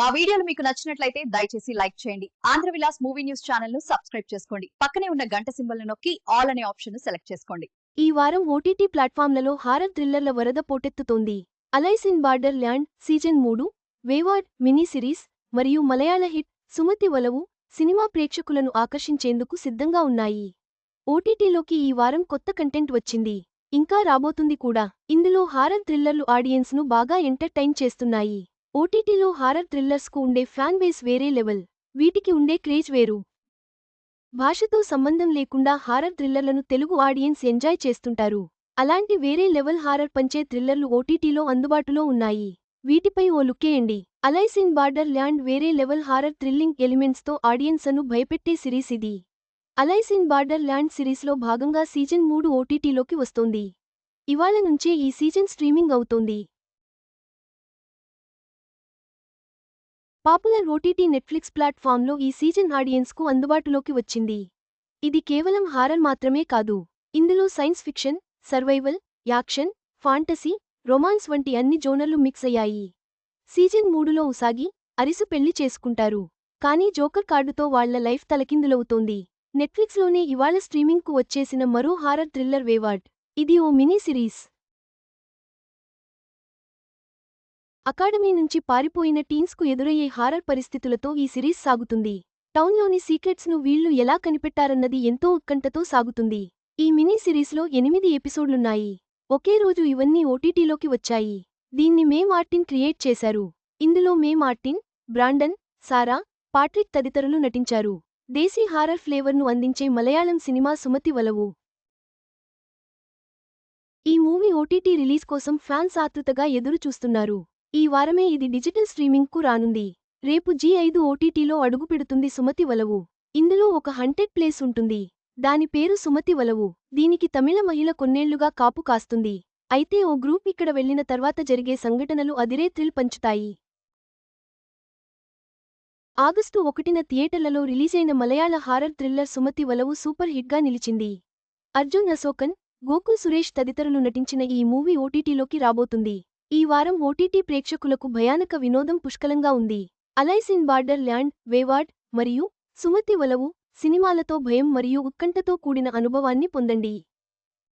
మా వీడియోలు మీకు నచ్చినట్లయితే దయచేసి లైక్ చేయండి. ఆంధ్ర విలాస్ మూవీ న్యూస్ ఛానల్ను సబ్స్క్రైబ్ చేసుకోండి. పక్కనే ఉన్న గంట సింబల్ నొక్కి ఆల్ అనే ఆప్షన్ను సెలెక్ట్ చేసుకోండి. ఈ వారం ఓటీటీ ప్లాట్ఫామ్లలో హారర్ థ్రిల్లర్ల వరద పోటెత్తుతోంది. Alice in Borderland season మూడు వేవార్డ్ మినీ సిరీస్ మరియు మలయాళ హిట్ సుమతి వలవు సినిమా ప్రేక్షకులను ఆకర్షించేందుకు సిద్ధంగా ఉన్నాయి. ఓటీటీలోకి ఈ వారం కొత్త కంటెంట్ వచ్చింది. ఇంకా రాబోతుంది కూడా. ఇందులో హారర్ థ్రిల్లర్లు ఆడియన్స్ను బాగా ఎంటర్టైన్ చేస్తున్నాయి. ఓటీటీలో హారర్ థ్రిల్లర్స్కు ఉండే ఫ్యాన్ బేస్ వేరే లెవెల్. వీటికి ఉండే క్రేజ్ వేరు. భాషతో సంబంధం లేకుండా హారర్ థ్రిల్లర్లను తెలుగు ఆడియన్స్ ఎంజాయ్ చేస్తుంటారు. అలాంటి వేరే లెవెల్ హారర్ పంచే థ్రిల్లర్లు ఓటీటీలో అందుబాటులో ఉన్నాయి. వీటిపై ఓ లుక్కేయండి అలైస్ ఇన్ బార్డర్ ల్యాండ్ వేరే లెవెల్ హారర్ థ్రిల్లింగ్ ఎలిమెంట్స్తో ఆడియన్స్ను భయపెట్టే సిరీస్ ఇది. అలైస్ ఇన్ బార్డర్ ల్యాండ్ సిరీస్లో భాగంగా సీజన్ మూడు ఓటీటీలోకి వస్తోంది. ఇవాళ నుంచే ఈ సీజన్ స్ట్రీమింగ్ అవుతోంది. పాపులర్ ఓటీటీ నెట్ఫ్లిక్స్ ప్లాట్ఫామ్లో ఈ సీజన్ ఆడియన్స్కు అందుబాటులోకి వచ్చింది. ఇది కేవలం హారర్ మాత్రమే కాదు. ఇందులో science fiction survival action fantasy romance వంటి అన్ని జోనర్లు మిక్స్ అయ్యాయి. సీజన్ మూడులో ఉసాగి అరిసు పెళ్ళి చేసుకుంటారు. కానీ జోకర్ కార్డుతో వాళ్ళ లైఫ్ తలకిందులవుతోంది. నెట్ఫ్లిక్స్లోనే ఇవాళ స్ట్రీమింగ్కు వచ్చేసిన మరో హారర్ థ్రిల్లర్ వేవాడ్. ఇది ఓ మినీ సిరీస్. అకాడమీ నుంచి పారిపోయిన టీన్స్కు ఎదురయ్యే హారర్ పరిస్థితులతో ఈ సిరీస్ సాగుతుంది. టౌన్లోని సీక్రెట్స్ను వీళ్ళు ఎలా కనిపెట్టారన్నది ఎంతో ఉత్కంఠతో సాగుతుంది. ఈ మినీ సిరీస్లో ఎనిమిది ఎపిసోడ్లున్నాయి. ఒకే రోజు ఇవన్నీ ఓటీటీలోకి వచ్చాయి. దీన్ని మే మార్టిన్ క్రియేట్ చేశారు. ఇందులో May Martin Brandon Sarah Patrick తదితరులు నటించారు. దేశీ హారర్ ఫ్లేవర్ను అందించే మలయాళం సినిమా సుమతి వలవు. ఈ మూవీ ఓటీటీ రిలీజ్ కోసం ఫ్యాన్స్ ఆతృతగా ఎదురుచూస్తున్నారు. ఈ వారమే ఇది డిజిటల్ స్ట్రీమింగ్కు రానుంది. రేపు జీ ఐదు ఓటీటీలో అడుగుపెడుతుంది సుమతి వలవు. ఇందులో ఒక హంటెడ్ ప్లేస్ ఉంటుంది. దాని పేరు సుమతి వలవు. దీనికి తమిళ మహిళ కొన్నేళ్ళుగా కాపు కాస్తుంది. అయితే ఓ గ్రూప్ ఇక్కడ వెళ్ళిన తర్వాత జరిగే సంఘటనలు అదిరే థ్రిల్ పంచుతాయి. ఆగస్టు ఒకటిన థియేటర్లలో రిలీజైన Malayala horror thriller Sumathi Valavu super హిట్గా నిలిచింది. అర్జున్ అశోకన్ గోకుల్ సురేష్ తదితరులు నటించిన ఈ మూవీ ఓటీటీలోకి రాబోతుంది. ఈ వారం ఓటీటీ ప్రేక్షకులకు భయానక వినోదం పుష్కలంగా ఉంది. అలైస్ ఇన్ బార్డర్ ల్యాండ్ వేవాడ్ మరియు సుమతి వలవు సినిమాలతో భయం మరియు ఉత్కంఠతో కూడిన అనుభవాన్ని పొందండి.